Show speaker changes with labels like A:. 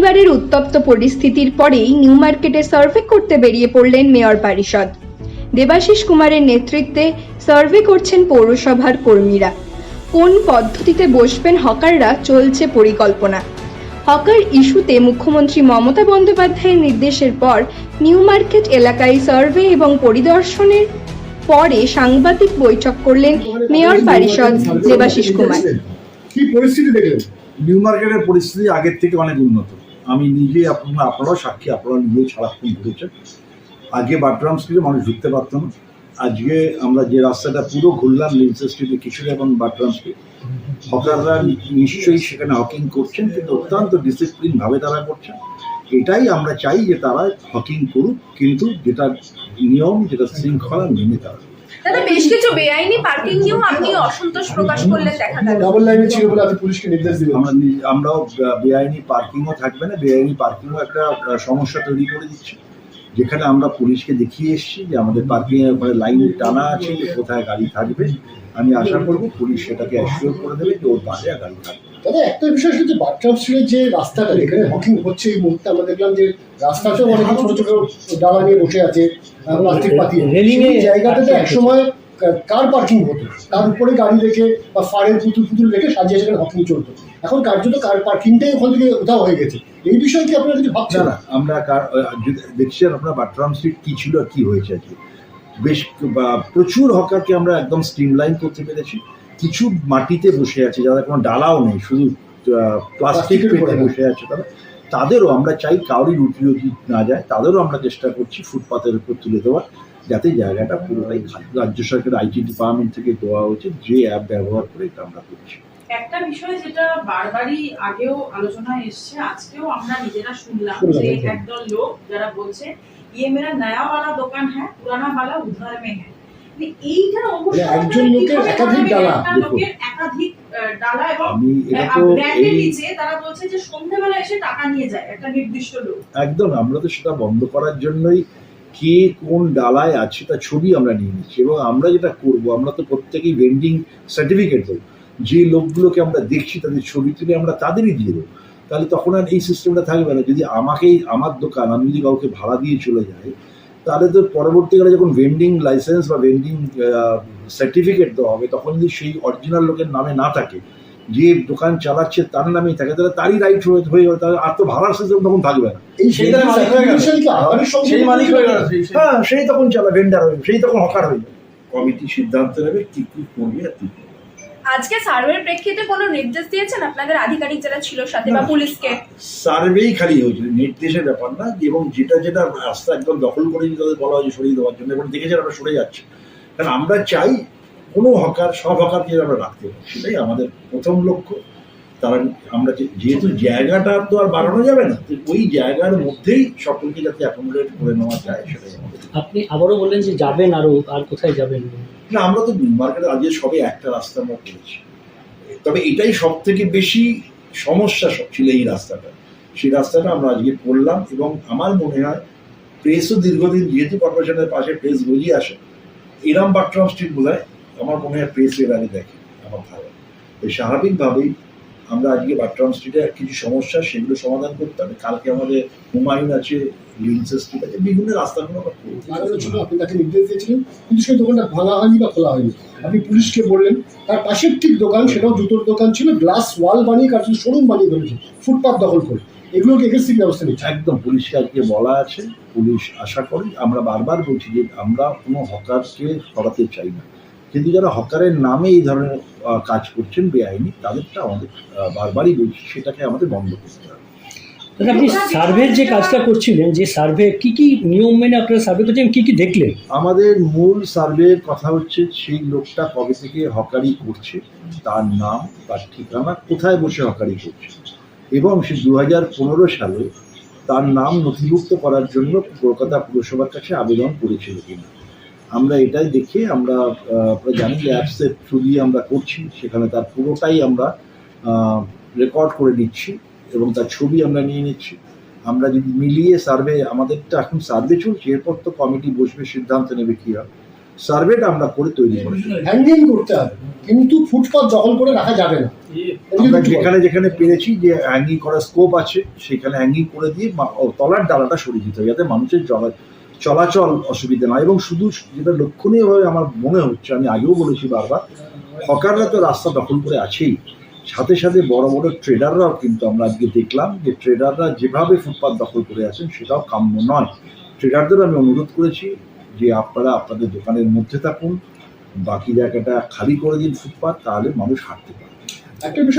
A: শনিবারের উত্তপ্ত পরিস্থিতির পরেই নিউ মার্কেটে সার্ভে করতে বেরিয়ে পড়লেন মেয়র পরিষদ। দেবাশিস কুমারের নেতৃত্বে সার্ভে করছেন পৌরসভার কর্মীরা। কোন পদ্ধতিতে বসবেন হকাররা চলছে পরিকল্পনা। হকার ইস্যুতে মুখ্যমন্ত্রী মমতা বন্দ্যোপাধ্যায়ের নির্দেশের পর নিউ মার্কেট এলাকায় সার্ভে এবং পরিদর্শনের পরে সাংবাদিক বৈঠক করলেন মেয়র পরিষদ দেবাশিস কুমার।
B: কি পরিস্থিতি দেখলেন?
C: নিউ মার্কেটের পরিস্থিতি আগের থেকে অনেক উন্নত। আমি নিজে আপনারা আপনারাও সাক্ষী, আপনারা নিজেই সারাক্ষণ ঘুরেছেন আগে বাটরাম স্ট্রিটে মানুষ ঢুকতে পারতো না। আজকে আমরা যে রাস্তাটা পুরো ঘুরলাম লিন্সের স্ট্রিটে কিশোর এবং বাটরাম স্ট্রিট, হকাররা নিশ্চয়ই সেখানে হকিং করছেন, কিন্তু অত্যন্ত ডিসিপ্লিন ভাবে তারা করছেন। এটাই আমরা চাই যে তারা হকিং করুক, কিন্তু যেটা নিয়ম, যেটা শৃঙ্খলা মেনে তারা
D: দাদা বেশ কিছু বেআইনি পার্কিং নিয়েও আপনি অসন্তোষ প্রকাশ করলেন দেখা গেল।
B: ডাবল লাইনে ছিল বলে আপনি পুলিশকে নির্দেশ দিলেন
C: আমরা আমরাও বেআইনি পার্কিংও থাকবে না বেআইনি পার্কিংও একটা সমস্যা তৈরি করে দিচ্ছে। যেখানে আমরা পুলিশকে দেখিয়ে এসেছি যে আমাদের পার্কিং এর লাইন টানা আছে কোথায় গাড়ি থাকবে। আমি আশা করব পুলিশ সেটাকে অ্যাসিওর করে দেবে যে ওর বাসে গাড়ি থাকবে
B: দাদা একটা বিষয় হচ্ছে বাটরাম স্ট্রিটের যে রাস্তাটা এখানে হকিং হচ্ছে এই মুহূর্তে আমরা দেখলাম যে রাস্তাতেও অনেক ছোট ছোট ডালা নিয়ে বসে আছে প্লাস্টিক পাতিয়ে
E: Railing এ
B: জায়গাটাতে একসময় কার পার্কিং হতো। তার উপরে গাড়ি রেখে বা ফাড়ের পুতুল পুতুল রেখে সাজিয়ে সেখানে হকিং চলতো। এখন কার্যত কার পার্কিংটাই ওখান থেকে উধাও হয়ে গেছে। এই বিষয়ে কি আপনারা কিছু
C: না
B: ভাবছেন?
C: না আমরা কার- দেখছেন আপনার বাটরাম স্ট্রিট কি ছিল আর কি হয়েছে আজকে বেশ বা প্রচুর হকারকে আমরা একদম স্ট্রিমলাইন করতে পেরেছি। কিছু মাটিতে বসে আছে যাদের কোনো ডালাও নেই শুধু প্লাস্টিক পেটে বসে আছে তারা তাদেরও আমরা চাই কাউরি রুটি রুটি না যায় তাদেরও আমরা চেষ্টা করছি ফুটপাথের উপর তুলে দেওয়ার যাতে জায়গাটা পুরোটাই খালি। রাজ্য সরকারের আইটি ডিপার্টমেন্ট থেকে দেওয়া উচিত যে অ্যাপ ব্যবহার করে এটা আমরা করছি।
F: একটা বিষয় যেটা বারবারই আগেও আলোচনা এসছে আজকেও আমরা নিজেরা শুনলাম যে একদল লোক যারা বলছে ইয়ে মেরা নয়া বালা দোকান হ্যাঁ পুরানা বালা উদ্ধার মে হ্যাঁ। এইটার
B: মানে একজন লোকের একাধিক ডালা,
F: লোকের একাধিক ডালা এবং
C: আমি এটা তো
F: ব্র্যান্ডের নিচে তারা বলছে যে সন্ধ্যেবেলা এসে টাকা নিয়ে যায় একটা নির্দিষ্ট লোক।
C: একদম আমরা তো সেটা বন্ধ করার জন্যই কে কোন ডালায় আছে তার ছবি আমরা নিয়ে নিচ্ছি এবং আমরা যেটা করব আমরা তো প্রত্যেকেই ভেন্ডিং সার্টিফিকেট দেবো। যে লোকগুলোকে আমরা দেখছি তাদের ছবি তুলে আমরা তাদেরই দিয়ে দেবো। তাহলে তখন আর এই সিস্টেমটা থাকবে না। যদি আমাকেই আমার দোকান আমি যদি কাউকে ভাড়া দিয়ে চলে যাই তাহলে তো পরবর্তীকালে যখন ভেন্ডিং লাইসেন্স বা ভেন্ডিং সার্টিফিকেট দেওয়া হবে তখন যদি সেই অরিজিনাল লোকের নামে না থাকে যে দোকান চালাচ্ছে তার নামেই থাকে তাহলে তারই রাইট হয়ে হয়ে যাবে তাহলে আর তো ভাড়ার সিস্টেম তখন থাকবে না।
E: সেই মালিক হয়ে সেই হয়ে
C: হ্যাঁ তখন চালা ভেন্ডার হয়ে সেই তখন হকার হয়ে যাবে। কমিটি সিদ্ধান্ত নেবে কি কি করবে আর কি।
D: আজকে সার্ভের প্রেক্ষিতে কোনো নির্দেশ দিয়েছেন? আপনাদের আধিকারিক যারা ছিল সাথে বা পুলিশকে?
C: সার্ভেই খালি হয়েছিল নির্দেশের ব্যাপার না এবং যেটা যেটা রাস্তা একদম দখল করে তাদের বলা হয়েছে সরিয়ে দেওয়ার জন্য এবং দেখেছেন আমরা সরে যাচ্ছে। কারণ আমরা চাই কোনো হকার সব হকারকে আমরা রাখতে পারি সেটাই আমাদের প্রথম লক্ষ্য। তারা আমরা যেহেতু জায়গাটা তো আর বাড়ানো যাবে না ওই জায়গার মধ্যেই সকলকে যাতে অ্যাকোমোডেট করে নেওয়া যায় সেটাই
E: আপনি আবারও বললেন যে যাবেন আরও আর কোথায় যাবেন?
C: না আমরা তো মার্কেটে আজকে সবে একটা রাস্তা আমরা করেছি। তবে এটাই সব থেকে বেশি সমস্যা সব ছিল এই রাস্তাটা। সেই রাস্তাটা আমরা আজকে করলাম এবং আমার মনে হয় প্রেসও দীর্ঘদিন যেহেতু কর্পোরেশনের পাশে প্রেস বেরিয়ে আসে এরাম বাট্রাম স্ট্রিট বোধ আমার মনে হয় প্রেস এর আগে দেখে আমার ভালো স্বাভাবিকভাবেই আমরা আজকে বাট্রাম স্ট্রিটে কিছু সমস্যা সেগুলো সমাধান করতে হবে। কালকে আমাদের হুমায়ুন আছে লিন্সেস স্ট্রিট আছে বিভিন্ন রাস্তাগুলো
B: ছিল আপনি তাকে নির্দেশ দিয়েছিলেন কিন্তু সেই দোকানটা ভাঙা হয়নি বা খোলা হয়নি। আপনি পুলিশকে বললেন তার পাশের ঠিক দোকান সেটাও জুতোর দোকান ছিল গ্লাস ওয়াল বানিয়ে কার শোরুম বানিয়ে ফেলেছে ফুটপাথ দখল করে। এগুলোকে এগেন্সিভ ব্যবস্থা নিচ্ছে
C: একদম পুলিশকে আজকে বলা আছে পুলিশ আশা করি আমরা বারবার বলছি যে আমরা কোনো হকারকে সরাতে চাই না। কিন্তু যারা হকারের নামে এই ধরনের কাজ করছেন বেআইনি তাদেরটা আমাদের বারবারই বলছি সেটাকে আমাদের বন্ধ করতে হবে।
E: আপনি সার্ভের যে কাজটা করছিলেন যে সার্ভে কি কি নিয়ম মেনে আপনারা সার্ভে করছেন কি কি দেখলেন?
C: আমাদের মূল সার্ভের কথা হচ্ছে সেই লোকটা কবে থেকে হকারি করছে তার নাম তার ঠিকানা কোথায় বসে হকারি করছে। এবং সে দু হাজার পনেরো সালে তার নাম নথিভুক্ত করার জন্য কলকাতা পুরসভার কাছে আবেদন করেছিল কিনা। আমরা এটাই দেখে আমরা আপনারা জানি যে অ্যাপসের থ্রু দিয়ে আমরা করছি সেখানে তার পুরোটাই আমরা রেকর্ড করে নিচ্ছি এবং তার ছবি আমরা নিয়ে নিচ্ছি। আমরা যদি মিলিয়ে সার্ভে আমাদেরটা এখন সার্ভে চলছে এরপর তো কমিটি বসবে সিদ্ধান্ত নেবে কি হবে সার্ভেটা আমরা করে তৈরি করেছি।
B: হ্যান্ডিং করতে হবে কিন্তু ফুটপাথ দখল করে রাখা যাবে না।
C: আমরা যেখানে যেখানে পেরেছি যে হ্যাঙ্গিং করার স্কোপ আছে সেখানে হ্যাঙ্গিং করে দিয়ে তলার ডালাটা সরিয়ে দিতে হবে যাতে মানুষের চলা- চলাচল অসুবিধা নয় এবং শুধু যেটা লক্ষণীয়ভাবে আমার মনে হচ্ছে, আমি আগেও বলেছি বারবার, হকাররা তো রাস্তা দখল করে আছেই। সাথে সাথে বড় বড় ট্রেডাররাও কিন্তু আমরা আজকে দেখলাম যে ট্রেডাররা যেভাবে ফুটপাত দখল করে আছেন, সেটাও কাম্য নয়। ট্রেডারদের আমি অনুরোধ করেছি যে আপনারা আপনাদের দোকানের মধ্যে থাকুন, বাকি জায়গাটা খালি করে দিন ফুটপাত, তাহলে মানুষ হাঁটতে পারে
B: একটা বিষয়